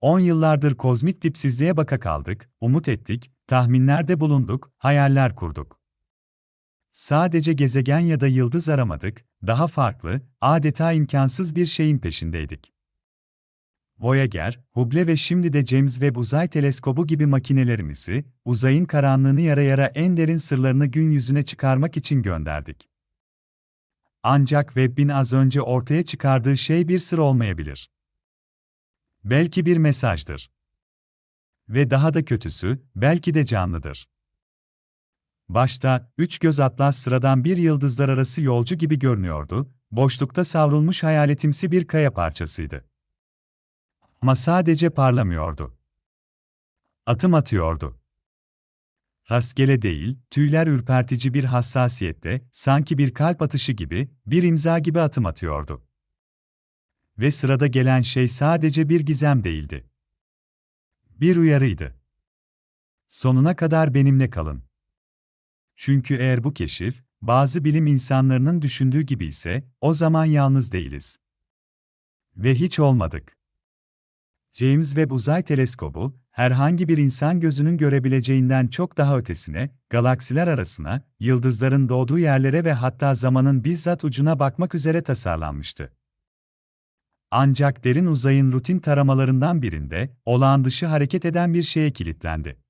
On yıllardır kozmik dipsizliğe baka kaldık, umut ettik, tahminlerde bulunduk, hayaller kurduk. Sadece gezegen ya da yıldız aramadık, daha farklı, adeta imkansız bir şeyin peşindeydik. Voyager, Hubble ve şimdi de James Webb Uzay Teleskobu gibi makinelerimizi, uzayın karanlığını yara yara en derin sırlarını gün yüzüne çıkarmak için gönderdik. Ancak Webb'in az önce ortaya çıkardığı şey bir sır olmayabilir. Belki bir mesajdır. Ve daha da kötüsü, belki de canlıdır. Başta, üç göz atlas sıradan bir yıldızlar arası yolcu gibi görünüyordu, boşlukta savrulmuş hayaletimsi bir kaya parçasıydı. Ama sadece parlamıyordu. Atım atıyordu. Rastgele değil, tüyler ürpertici bir hassasiyette, sanki bir kalp atışı gibi, bir imza gibi atım atıyordu. Ve sırada gelen şey sadece bir gizem değildi. Bir uyarıydı. Sonuna kadar benimle kalın. Çünkü eğer bu keşif, bazı bilim insanlarının düşündüğü gibi ise, o zaman yalnız değiliz. Ve hiç olmadık. James Webb Uzay Teleskobu, herhangi bir insan gözünün görebileceğinden çok daha ötesine, galaksiler arasına, yıldızların doğduğu yerlere ve hatta zamanın bizzat ucuna bakmak üzere tasarlanmıştı. Ancak derin uzayın rutin taramalarından birinde, olağan dışı hareket eden bir şeye kilitlendi.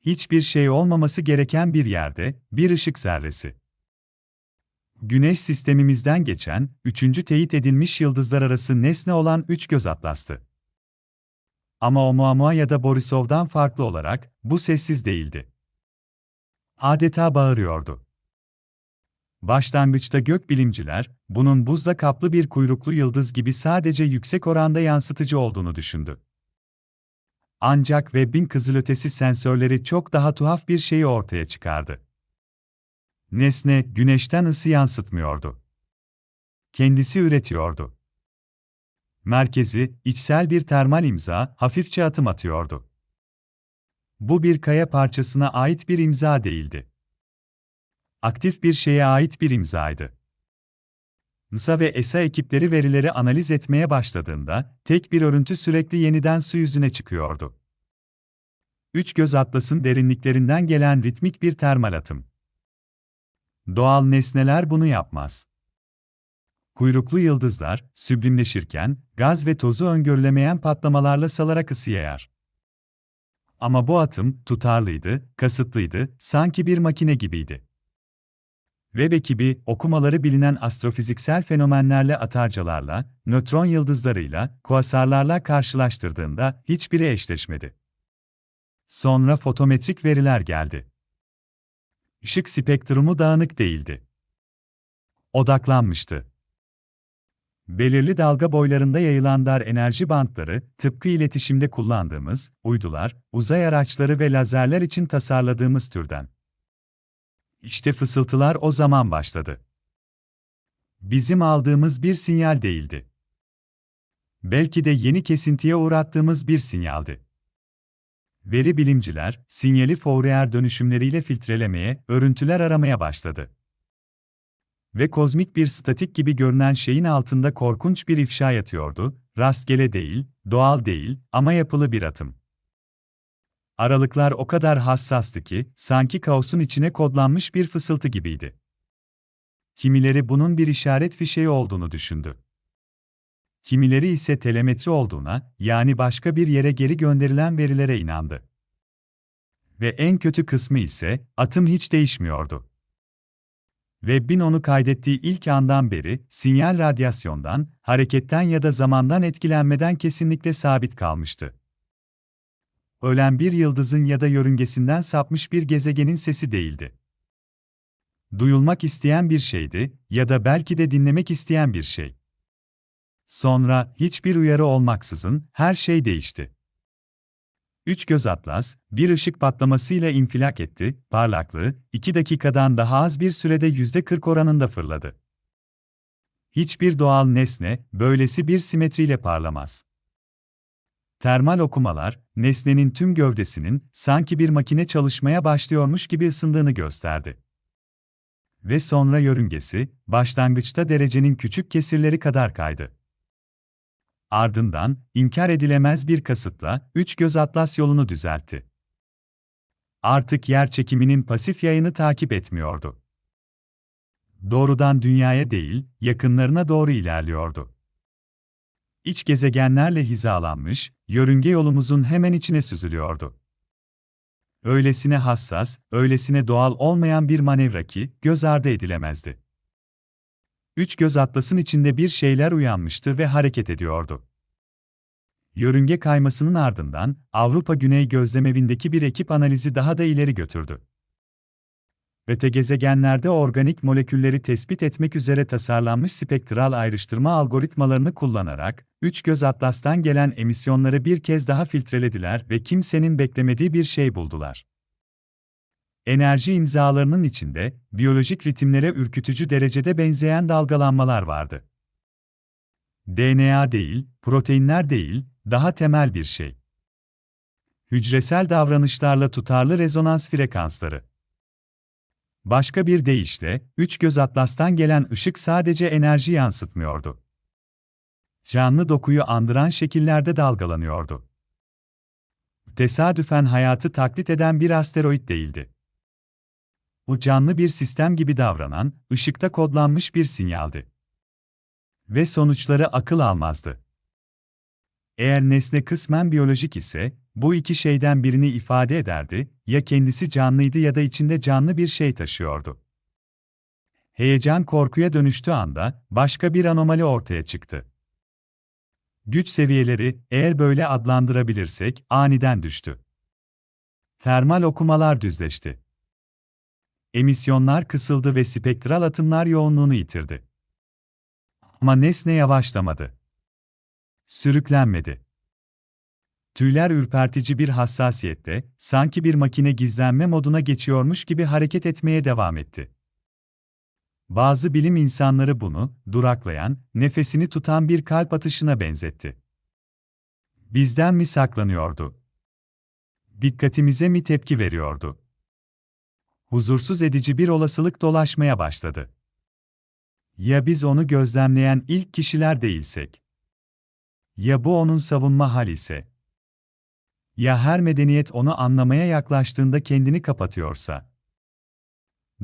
Hiçbir şey olmaması gereken bir yerde, bir ışık zerresi. Güneş sistemimizden geçen, üçüncü teyit edilmiş yıldızlar arası nesne olan üç göz atlastı. Ama Oumuamua ya da Borisov'dan farklı olarak, bu sessiz değildi. Adeta bağırıyordu. Başlangıçta gökbilimciler, bunun buzla kaplı bir kuyruklu yıldız gibi sadece yüksek oranda yansıtıcı olduğunu düşündü. Ancak Webb'in kızılötesi sensörleri çok daha tuhaf bir şeyi ortaya çıkardı. Nesne, güneşten ısı yansıtmıyordu. Kendisi üretiyordu. Merkezi, içsel bir termal imza, hafifçe atım atıyordu. Bu bir kaya parçasına ait bir imza değildi aktif bir şeye ait bir imzaydı. NSA ve ESA ekipleri verileri analiz etmeye başladığında, tek bir örüntü sürekli yeniden su yüzüne çıkıyordu. Üç göz atlasın derinliklerinden gelen ritmik bir termal atım. Doğal nesneler bunu yapmaz. Kuyruklu yıldızlar, süblimleşirken, gaz ve tozu öngörülemeyen patlamalarla salarak ısı yayar. Ama bu atım, tutarlıydı, kasıtlıydı, sanki bir makine gibiydi. Webb ekibi, okumaları bilinen astrofiziksel fenomenlerle atarcalarla, nötron yıldızlarıyla, kuasarlarla karşılaştırdığında hiçbiri eşleşmedi. Sonra fotometrik veriler geldi. Işık spektrumu dağınık değildi. Odaklanmıştı. Belirli dalga boylarında yayılan dar enerji bantları, tıpkı iletişimde kullandığımız uydular, uzay araçları ve lazerler için tasarladığımız türden. İşte fısıltılar o zaman başladı. Bizim aldığımız bir sinyal değildi. Belki de yeni kesintiye uğrattığımız bir sinyaldi. Veri bilimciler, sinyali Fourier dönüşümleriyle filtrelemeye, örüntüler aramaya başladı. Ve kozmik bir statik gibi görünen şeyin altında korkunç bir ifşa yatıyordu, rastgele değil, doğal değil ama yapılı bir atım. Aralıklar o kadar hassastı ki, sanki kaosun içine kodlanmış bir fısıltı gibiydi. Kimileri bunun bir işaret fişeği olduğunu düşündü. Kimileri ise telemetri olduğuna, yani başka bir yere geri gönderilen verilere inandı. Ve en kötü kısmı ise, atım hiç değişmiyordu. Webb'in onu kaydettiği ilk andan beri, sinyal radyasyondan, hareketten ya da zamandan etkilenmeden kesinlikle sabit kalmıştı ölen bir yıldızın ya da yörüngesinden sapmış bir gezegenin sesi değildi. Duyulmak isteyen bir şeydi ya da belki de dinlemek isteyen bir şey. Sonra hiçbir uyarı olmaksızın her şey değişti. Üç göz atlas, bir ışık patlamasıyla infilak etti, parlaklığı, iki dakikadan daha az bir sürede yüzde kırk oranında fırladı. Hiçbir doğal nesne, böylesi bir simetriyle parlamaz. Termal okumalar, nesnenin tüm gövdesinin sanki bir makine çalışmaya başlıyormuş gibi ısındığını gösterdi. Ve sonra yörüngesi, başlangıçta derecenin küçük kesirleri kadar kaydı. ardından, inkar edilemez bir kasıtla, üç göz atlas yolunu düzeltti. Artık yer çekiminin pasif yayını takip etmiyordu. Doğrudan dünyaya değil, yakınlarına doğru ilerliyordu. İç gezegenlerle hizalanmış, yörünge yolumuzun hemen içine süzülüyordu. Öylesine hassas, öylesine doğal olmayan bir manevra ki, göz ardı edilemezdi. Üç göz atlasın içinde bir şeyler uyanmıştı ve hareket ediyordu. Yörünge kaymasının ardından, Avrupa Güney Gözlemevindeki bir ekip analizi daha da ileri götürdü. Öte gezegenlerde organik molekülleri tespit etmek üzere tasarlanmış spektral ayrıştırma algoritmalarını kullanarak, üç göz atlastan gelen emisyonları bir kez daha filtrelediler ve kimsenin beklemediği bir şey buldular. Enerji imzalarının içinde, biyolojik ritimlere ürkütücü derecede benzeyen dalgalanmalar vardı. DNA değil, proteinler değil, daha temel bir şey. Hücresel davranışlarla tutarlı rezonans frekansları. Başka bir deyişle, üç göz atlastan gelen ışık sadece enerji yansıtmıyordu. Canlı dokuyu andıran şekillerde dalgalanıyordu. Tesadüfen hayatı taklit eden bir asteroid değildi. O canlı bir sistem gibi davranan, ışıkta kodlanmış bir sinyaldi. Ve sonuçları akıl almazdı. Eğer nesne kısmen biyolojik ise, bu iki şeyden birini ifade ederdi, ya kendisi canlıydı ya da içinde canlı bir şey taşıyordu. Heyecan korkuya dönüştüğü anda, başka bir anomali ortaya çıktı. Güç seviyeleri, eğer böyle adlandırabilirsek, aniden düştü. Termal okumalar düzleşti. Emisyonlar kısıldı ve spektral atımlar yoğunluğunu yitirdi. Ama nesne yavaşlamadı. Sürüklenmedi. Tüyler ürpertici bir hassasiyette, sanki bir makine gizlenme moduna geçiyormuş gibi hareket etmeye devam etti. Bazı bilim insanları bunu, duraklayan, nefesini tutan bir kalp atışına benzetti. Bizden mi saklanıyordu? Dikkatimize mi tepki veriyordu? Huzursuz edici bir olasılık dolaşmaya başladı. Ya biz onu gözlemleyen ilk kişiler değilsek? Ya bu onun savunma hal ise? Ya her medeniyet onu anlamaya yaklaştığında kendini kapatıyorsa?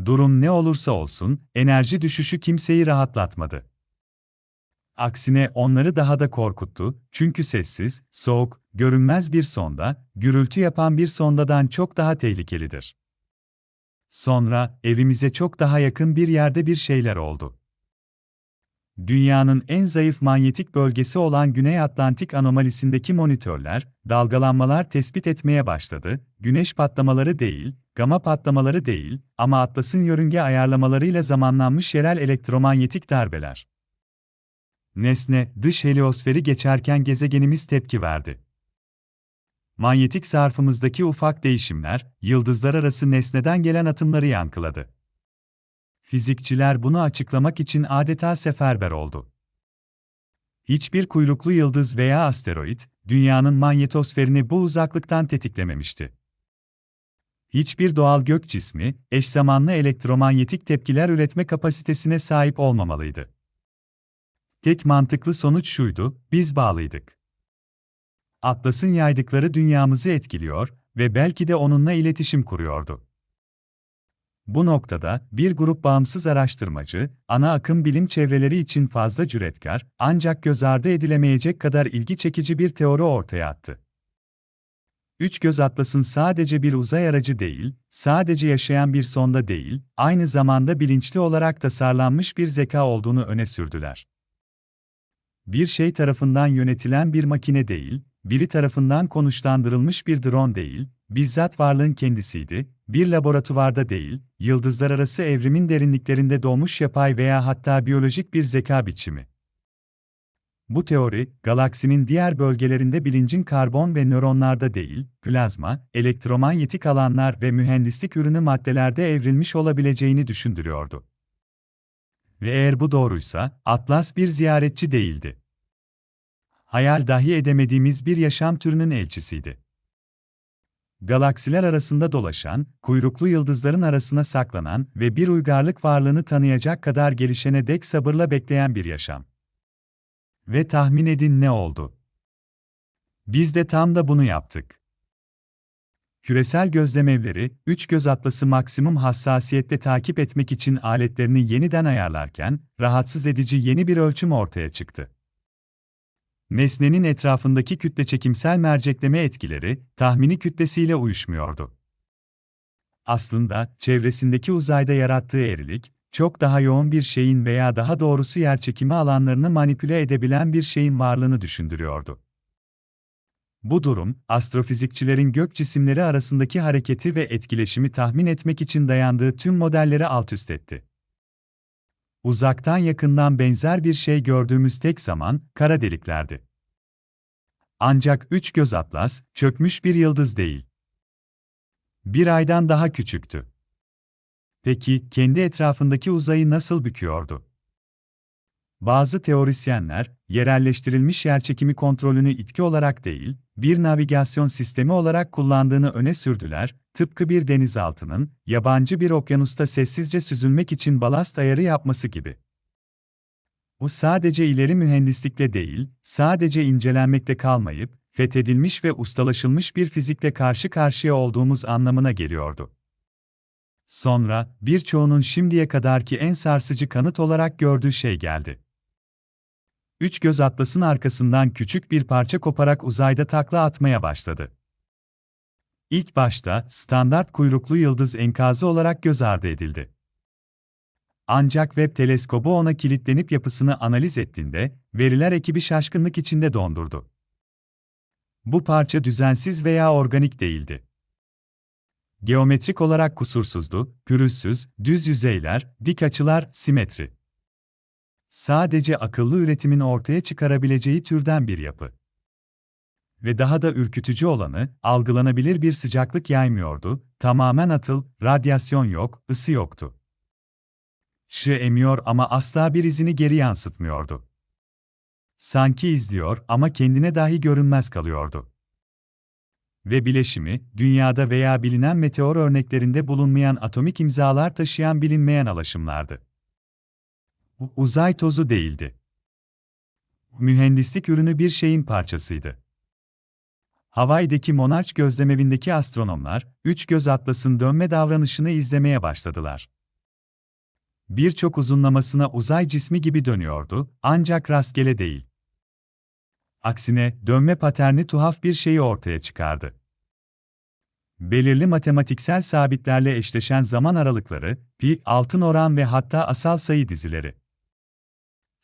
Durum ne olursa olsun, enerji düşüşü kimseyi rahatlatmadı. Aksine onları daha da korkuttu, çünkü sessiz, soğuk, görünmez bir sonda, gürültü yapan bir sondadan çok daha tehlikelidir. Sonra, evimize çok daha yakın bir yerde bir şeyler oldu. Dünyanın en zayıf manyetik bölgesi olan Güney Atlantik anomalisindeki monitörler, dalgalanmalar tespit etmeye başladı, güneş patlamaları değil, gama patlamaları değil, ama Atlas'ın yörünge ayarlamalarıyla zamanlanmış yerel elektromanyetik darbeler. Nesne, dış heliosferi geçerken gezegenimiz tepki verdi. Manyetik sarfımızdaki ufak değişimler, yıldızlar arası nesneden gelen atımları yankıladı. Fizikçiler bunu açıklamak için adeta seferber oldu. Hiçbir kuyruklu yıldız veya asteroid, dünyanın manyetosferini bu uzaklıktan tetiklememişti. Hiçbir doğal gök cismi, eş zamanlı elektromanyetik tepkiler üretme kapasitesine sahip olmamalıydı. Tek mantıklı sonuç şuydu, biz bağlıydık. Atlas'ın yaydıkları dünyamızı etkiliyor ve belki de onunla iletişim kuruyordu. Bu noktada, bir grup bağımsız araştırmacı, ana akım bilim çevreleri için fazla cüretkar, ancak göz ardı edilemeyecek kadar ilgi çekici bir teori ortaya attı. Üç göz atlasın sadece bir uzay aracı değil, sadece yaşayan bir sonda değil, aynı zamanda bilinçli olarak tasarlanmış bir zeka olduğunu öne sürdüler. Bir şey tarafından yönetilen bir makine değil, biri tarafından konuşlandırılmış bir drone değil, bizzat varlığın kendisiydi, bir laboratuvarda değil, yıldızlar arası evrimin derinliklerinde doğmuş yapay veya hatta biyolojik bir zeka biçimi. Bu teori, galaksinin diğer bölgelerinde bilincin karbon ve nöronlarda değil, plazma, elektromanyetik alanlar ve mühendislik ürünü maddelerde evrilmiş olabileceğini düşündürüyordu. Ve eğer bu doğruysa, Atlas bir ziyaretçi değildi. Hayal dahi edemediğimiz bir yaşam türünün elçisiydi galaksiler arasında dolaşan, kuyruklu yıldızların arasına saklanan ve bir uygarlık varlığını tanıyacak kadar gelişene dek sabırla bekleyen bir yaşam. Ve tahmin edin ne oldu? Biz de tam da bunu yaptık. Küresel gözlemevleri, üç göz atlası maksimum hassasiyette takip etmek için aletlerini yeniden ayarlarken, rahatsız edici yeni bir ölçüm ortaya çıktı. Nesnenin etrafındaki kütle çekimsel mercekleme etkileri, tahmini kütlesiyle uyuşmuyordu. Aslında, çevresindeki uzayda yarattığı erilik, çok daha yoğun bir şeyin veya daha doğrusu yerçekimi alanlarını manipüle edebilen bir şeyin varlığını düşündürüyordu. Bu durum, astrofizikçilerin gök cisimleri arasındaki hareketi ve etkileşimi tahmin etmek için dayandığı tüm modelleri altüst etti. Uzaktan yakından benzer bir şey gördüğümüz tek zaman, kara deliklerdi. Ancak üç göz atlas, çökmüş bir yıldız değil. Bir aydan daha küçüktü. Peki, kendi etrafındaki uzayı nasıl büküyordu? Bazı teorisyenler, yerelleştirilmiş yerçekimi kontrolünü itki olarak değil, bir navigasyon sistemi olarak kullandığını öne sürdüler, tıpkı bir denizaltının, yabancı bir okyanusta sessizce süzülmek için balast ayarı yapması gibi. Bu sadece ileri mühendislikle değil, sadece incelenmekte kalmayıp, fethedilmiş ve ustalaşılmış bir fizikle karşı karşıya olduğumuz anlamına geliyordu. Sonra, birçoğunun şimdiye kadarki en sarsıcı kanıt olarak gördüğü şey geldi. Üç göz atlasın arkasından küçük bir parça koparak uzayda takla atmaya başladı. İlk başta standart kuyruklu yıldız enkazı olarak göz ardı edildi. Ancak Webb teleskobu ona kilitlenip yapısını analiz ettiğinde, veriler ekibi şaşkınlık içinde dondurdu. Bu parça düzensiz veya organik değildi. Geometrik olarak kusursuzdu, pürüzsüz, düz yüzeyler, dik açılar, simetri. Sadece akıllı üretimin ortaya çıkarabileceği türden bir yapı. Ve daha da ürkütücü olanı, algılanabilir bir sıcaklık yaymıyordu, tamamen atıl, radyasyon yok, ısı yoktu.Şı emiyor ama asla bir izini geri yansıtmıyordu. Sanki izliyor ama kendine dahi görünmez kalıyordu. Ve bileşimi, dünyada veya bilinen meteor örneklerinde bulunmayan atomik imzalar taşıyan bilinmeyen alaşımlardı. Bu uzay tozu değildi. Mühendislik ürünü bir şeyin parçasıydı. Hawaii'deki Monarch gözlemevindeki astronomlar, üç göz atlasın dönme davranışını izlemeye başladılar. Birçok uzunlamasına uzay cismi gibi dönüyordu, ancak rastgele değil. Aksine, dönme paterni tuhaf bir şeyi ortaya çıkardı. Belirli matematiksel sabitlerle eşleşen zaman aralıkları, pi, altın oran ve hatta asal sayı dizileri.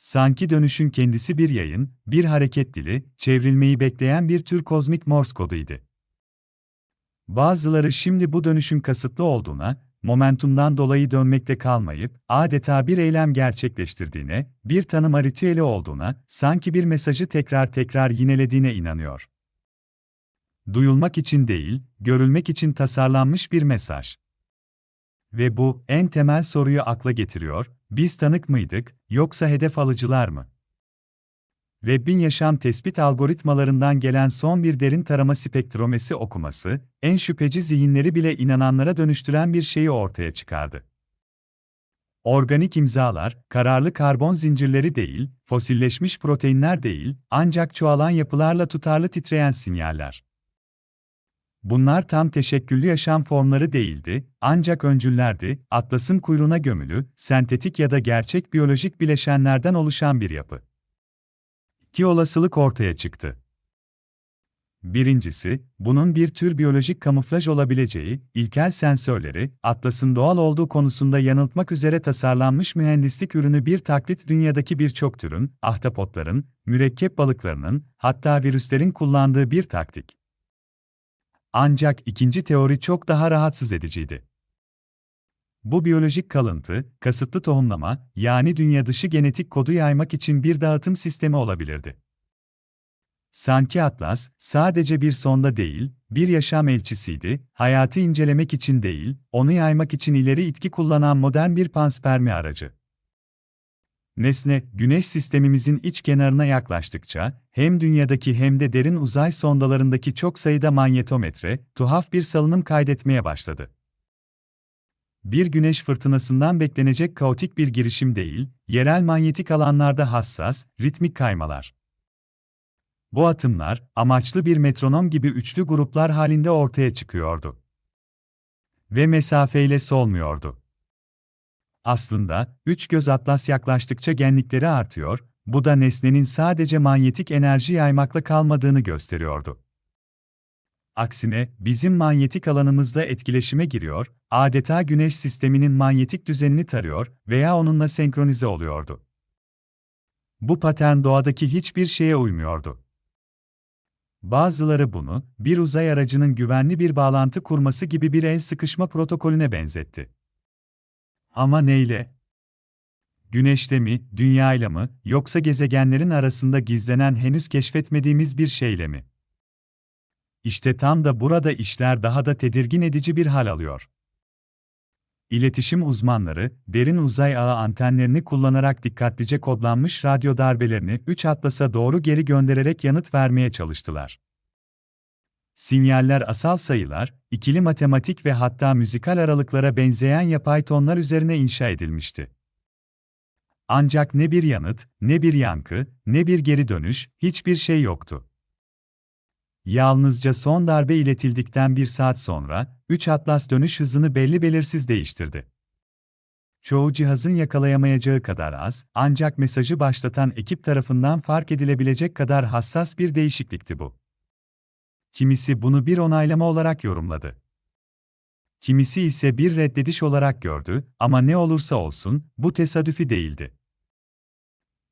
Sanki dönüşün kendisi bir yayın, bir hareket dili, çevrilmeyi bekleyen bir tür kozmik Morse koduydu. Bazıları şimdi bu dönüşün kasıtlı olduğuna, momentumdan dolayı dönmekte kalmayıp, adeta bir eylem gerçekleştirdiğine, bir tanıma ritüeli olduğuna, sanki bir mesajı tekrar tekrar yinelediğine inanıyor. Duyulmak için değil, görülmek için tasarlanmış bir mesaj. Ve bu, en temel soruyu akla getiriyor, biz tanık mıydık, yoksa hedef alıcılar mı? Webb'in yaşam tespit algoritmalarından gelen son bir derin tarama spektromesi okuması, en şüpheci zihinleri bile inananlara dönüştüren bir şeyi ortaya çıkardı. Organik imzalar, kararlı karbon zincirleri değil, fosilleşmiş proteinler değil, ancak çoğalan yapılarla tutarlı titreyen sinyaller. Bunlar tam teşekküllü yaşam formları değildi, ancak öncüllerdi, atlasın kuyruğuna gömülü, sentetik ya da gerçek biyolojik bileşenlerden oluşan bir yapı. İki olasılık ortaya çıktı. Birincisi, bunun bir tür biyolojik kamuflaj olabileceği, ilkel sensörleri, Atlas'ın doğal olduğu konusunda yanıltmak üzere tasarlanmış mühendislik ürünü bir taklit dünyadaki birçok türün, ahtapotların, mürekkep balıklarının, hatta virüslerin kullandığı bir taktik. Ancak ikinci teori çok daha rahatsız ediciydi. Bu biyolojik kalıntı, kasıtlı tohumlama, yani dünya dışı genetik kodu yaymak için bir dağıtım sistemi olabilirdi. Sanki Atlas, sadece bir sonda değil, bir yaşam elçisiydi, hayatı incelemek için değil, onu yaymak için ileri itki kullanan modern bir panspermi aracı. Nesne, Güneş sistemimizin iç kenarına yaklaştıkça, hem dünyadaki hem de derin uzay sondalarındaki çok sayıda manyetometre, tuhaf bir salınım kaydetmeye başladı. bir güneş fırtınasından beklenecek kaotik bir girişim değil, yerel manyetik alanlarda hassas, ritmik kaymalar. Bu atımlar, amaçlı bir metronom gibi üçlü gruplar halinde ortaya çıkıyordu. Ve mesafeyle solmuyordu. Aslında, üç göz atlas yaklaştıkça genlikleri artıyor, bu da nesnenin sadece manyetik enerji yaymakla kalmadığını gösteriyordu. Aksine, bizim manyetik alanımızda etkileşime giriyor, adeta güneş sisteminin manyetik düzenini tarıyor veya onunla senkronize oluyordu. Bu patern doğadaki hiçbir şeye uymuyordu. Bazıları bunu, bir uzay aracının güvenli bir bağlantı kurması gibi bir el sıkışma protokolüne benzetti. Ama neyle? Güneşte mi, dünyayla mı, yoksa gezegenlerin arasında gizlenen henüz keşfetmediğimiz bir şeyle mi? İşte tam da burada işler daha da tedirgin edici bir hal alıyor. İletişim uzmanları, derin uzay ağı antenlerini kullanarak dikkatlice kodlanmış radyo darbelerini 3 atlasa doğru geri göndererek yanıt vermeye çalıştılar. Sinyaller asal sayılar, ikili matematik ve hatta müzikal aralıklara benzeyen yapay tonlar üzerine inşa edilmişti. Ancak ne bir yanıt, ne bir yankı, ne bir geri dönüş, hiçbir şey yoktu. Yalnızca son darbe iletildikten bir saat sonra, 3 Atlas dönüş hızını belli belirsiz değiştirdi. Çoğu cihazın yakalayamayacağı kadar az, ancak mesajı başlatan ekip tarafından fark edilebilecek kadar hassas bir değişiklikti bu. Kimisi bunu bir onaylama olarak yorumladı. Kimisi ise bir reddediş olarak gördü ama ne olursa olsun bu tesadüfi değildi.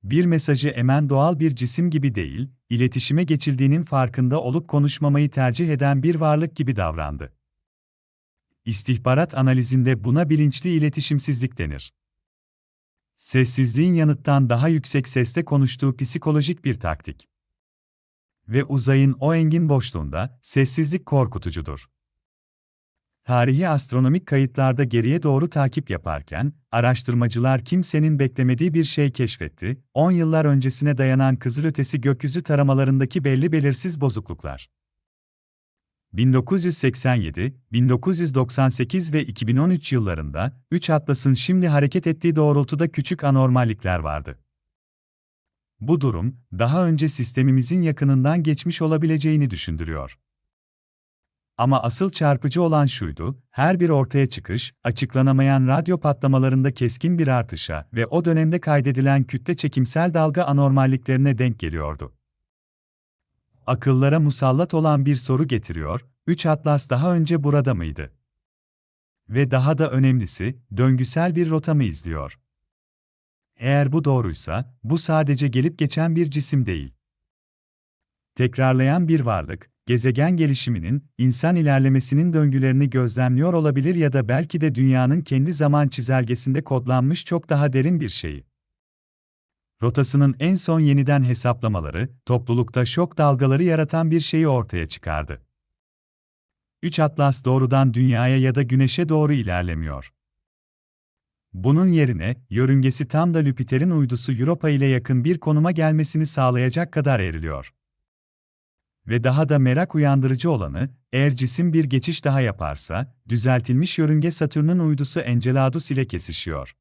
Bir mesajı emen doğal bir cisim gibi değil, iletişime geçildiğinin farkında olup konuşmamayı tercih eden bir varlık gibi davrandı. İstihbarat analizinde buna bilinçli iletişimsizlik denir. Sessizliğin yanıttan daha yüksek sesle konuştuğu psikolojik bir taktik. Ve uzayın o engin boşluğunda sessizlik korkutucudur. Tarihi astronomik kayıtlarda geriye doğru takip yaparken, araştırmacılar kimsenin beklemediği bir şey keşfetti, 10 yıllar öncesine dayanan kızılötesi gökyüzü taramalarındaki belli belirsiz bozukluklar. 1987, 1998 ve 2013 yıllarında, 3 Atlas'ın şimdi hareket ettiği doğrultuda küçük anormallikler vardı. Bu durum, daha önce sistemimizin yakınından geçmiş olabileceğini düşündürüyor. Ama asıl çarpıcı olan şuydu, her bir ortaya çıkış, açıklanamayan radyo patlamalarında keskin bir artışa ve o dönemde kaydedilen kütle çekimsel dalga anormalliklerine denk geliyordu. Akıllara musallat olan bir soru getiriyor, 3 Atlas daha önce burada mıydı? Ve daha da önemlisi, döngüsel bir rota mı izliyor? Eğer bu doğruysa, bu sadece gelip geçen bir cisim değil. Tekrarlayan bir varlık, gezegen gelişiminin, insan ilerlemesinin döngülerini gözlemliyor olabilir ya da belki de dünyanın kendi zaman çizelgesinde kodlanmış çok daha derin bir şeyi. Rotasının en son yeniden hesaplamaları, toplulukta şok dalgaları yaratan bir şeyi ortaya çıkardı. 3 Atlas doğrudan dünyaya ya da güneşe doğru ilerlemiyor. Bunun yerine, yörüngesi tam da Jüpiter'in uydusu Europa ile yakın bir konuma gelmesini sağlayacak kadar eriliyor. Ve daha da merak uyandırıcı olanı, eğer cisim bir geçiş daha yaparsa, düzeltilmiş yörünge Satürn'ün uydusu Enceladus ile kesişiyor.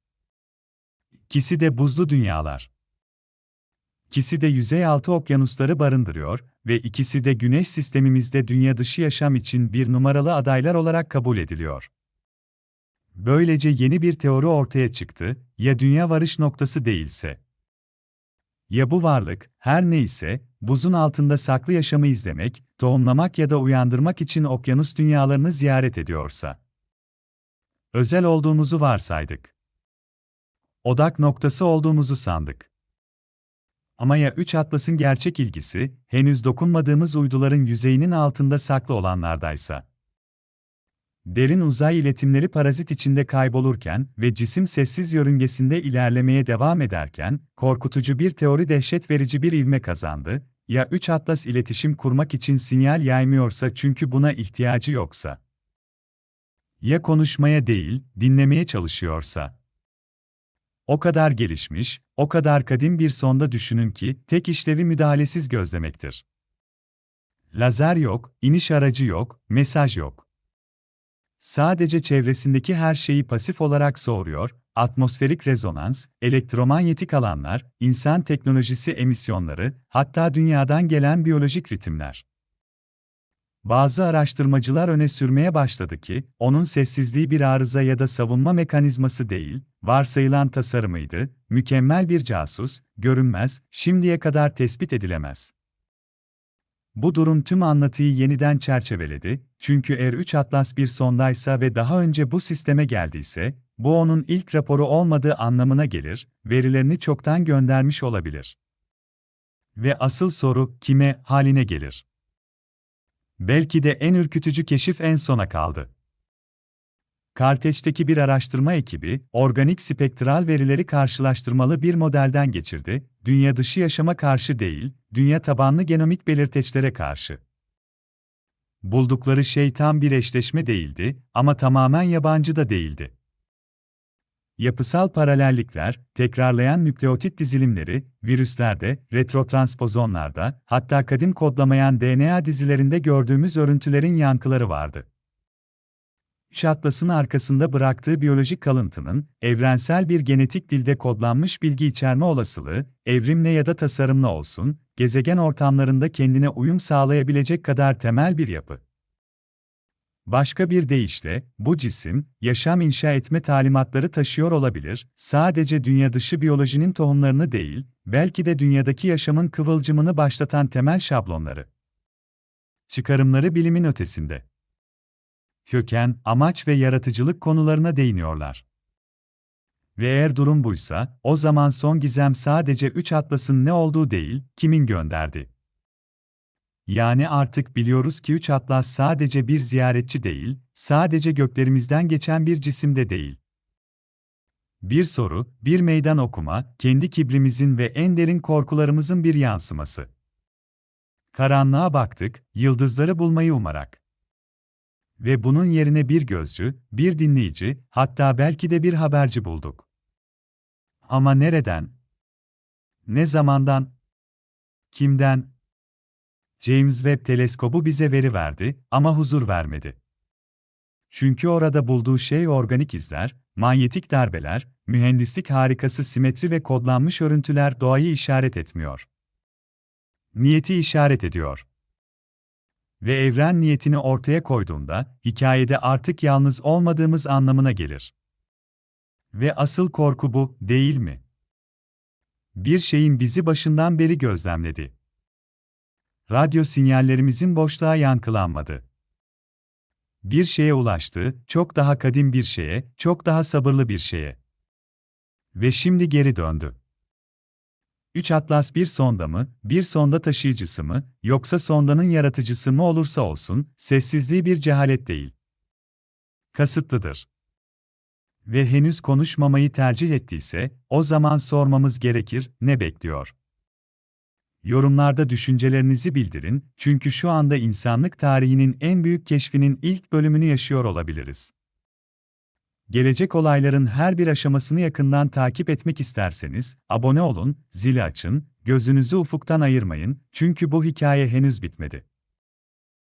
İkisi de buzlu dünyalar. İkisi de yüzey altı okyanusları barındırıyor ve ikisi de Güneş sistemimizde dünya dışı yaşam için bir numaralı adaylar olarak kabul ediliyor. Böylece yeni bir teori ortaya çıktı, ya dünya varış noktası değilse. Ya bu varlık, her neyse, buzun altında saklı yaşamı izlemek, tohumlamak ya da uyandırmak için okyanus dünyalarını ziyaret ediyorsa. Özel olduğumuzu varsaydık. Odak noktası olduğumuzu sandık. Ama ya üç atlasın gerçek ilgisi, henüz dokunmadığımız uyduların yüzeyinin altında saklı olanlardaysa? Derin uzay iletimleri parazit içinde kaybolurken ve cisim sessiz yörüngesinde ilerlemeye devam ederken, korkutucu bir teori dehşet verici bir ivme kazandı, ya 3 Atlas iletişim kurmak için sinyal yaymıyorsa çünkü buna ihtiyacı yoksa. Ya konuşmaya değil, dinlemeye çalışıyorsa. O kadar gelişmiş, o kadar kadim bir sonda düşünün ki, tek işlevi müdahalesiz gözlemektir. Lazer yok, iniş aracı yok, mesaj yok. Sadece çevresindeki her şeyi pasif olarak soğuruyor, atmosferik rezonans, elektromanyetik alanlar, insan teknolojisi emisyonları, hatta dünyadan gelen biyolojik ritimler. Bazı araştırmacılar öne sürmeye başladı ki, onun sessizliği bir arıza ya da savunma mekanizması değil, varsayılan tasarımıydı, mükemmel bir casus, görünmez, şimdiye kadar tespit edilemez. Bu durum tüm anlatıyı yeniden çerçeveledi, çünkü R3 Atlas bir sondaysa ve daha önce bu sisteme geldiyse, bu onun ilk raporu olmadığı anlamına gelir, verilerini çoktan göndermiş olabilir. Ve asıl soru, kime, haline gelir. Belki de en ürkütücü keşif en sona kaldı. Karteç'teki bir araştırma ekibi, organik spektral verileri karşılaştırmalı bir modelden geçirdi, dünya dışı yaşama karşı değil, dünya tabanlı genomik belirteçlere karşı. Buldukları şey tam bir eşleşme değildi ama tamamen yabancı da değildi. Yapısal paralellikler, tekrarlayan nükleotit dizilimleri, virüslerde, retrotranspozonlarda, hatta kadim kodlamayan DNA dizilerinde gördüğümüz örüntülerin yankıları vardı. Üç atlasın arkasında bıraktığı biyolojik kalıntının, evrensel bir genetik dilde kodlanmış bilgi içerme olasılığı, evrimle ya da tasarımla olsun, gezegen ortamlarında kendine uyum sağlayabilecek kadar temel bir yapı. Başka bir deyişle, bu cisim, yaşam inşa etme talimatları taşıyor olabilir, sadece dünya dışı biyolojinin tohumlarını değil, belki de dünyadaki yaşamın kıvılcımını başlatan temel şablonları. Çıkarımları bilimin ötesinde. Köken, amaç ve yaratıcılık konularına değiniyorlar. Ve eğer durum buysa, o zaman son gizem sadece üç atlasın ne olduğu değil, kimin gönderdi. Yani artık biliyoruz ki üç atlas sadece bir ziyaretçi değil, sadece göklerimizden geçen bir cisimde değil. Bir soru, bir meydan okuma, kendi kibrimizin ve en derin korkularımızın bir yansıması. Karanlığa baktık, yıldızları bulmayı umarak. Ve bunun yerine bir gözcü, bir dinleyici, hatta belki de bir haberci bulduk. Ama nereden? Ne zamandan? Kimden? James Webb teleskobu bize veri verdi ama huzur vermedi. Çünkü orada bulduğu şey organik izler, manyetik darbeler, mühendislik harikası simetri ve kodlanmış örüntüler doğayı işaret etmiyor. Niyeti işaret ediyor. Ve evren niyetini ortaya koyduğunda, hikayede artık yalnız olmadığımız anlamına gelir. Ve asıl korku bu, değil mi? Bir şeyin bizi başından beri gözlemledi radyo sinyallerimizin boşluğa yankılanmadı. Bir şeye ulaştı, çok daha kadim bir şeye, çok daha sabırlı bir şeye. Ve şimdi geri döndü. Üç atlas bir sonda mı, bir sonda taşıyıcısı mı, yoksa sondanın yaratıcısı mı olursa olsun, sessizliği bir cehalet değil. Kasıtlıdır. Ve henüz konuşmamayı tercih ettiyse, o zaman sormamız gerekir, ne bekliyor? Yorumlarda düşüncelerinizi bildirin, çünkü şu anda insanlık tarihinin en büyük keşfinin ilk bölümünü yaşıyor olabiliriz. Gelecek olayların her bir aşamasını yakından takip etmek isterseniz, abone olun, zili açın, gözünüzü ufuktan ayırmayın, çünkü bu hikaye henüz bitmedi.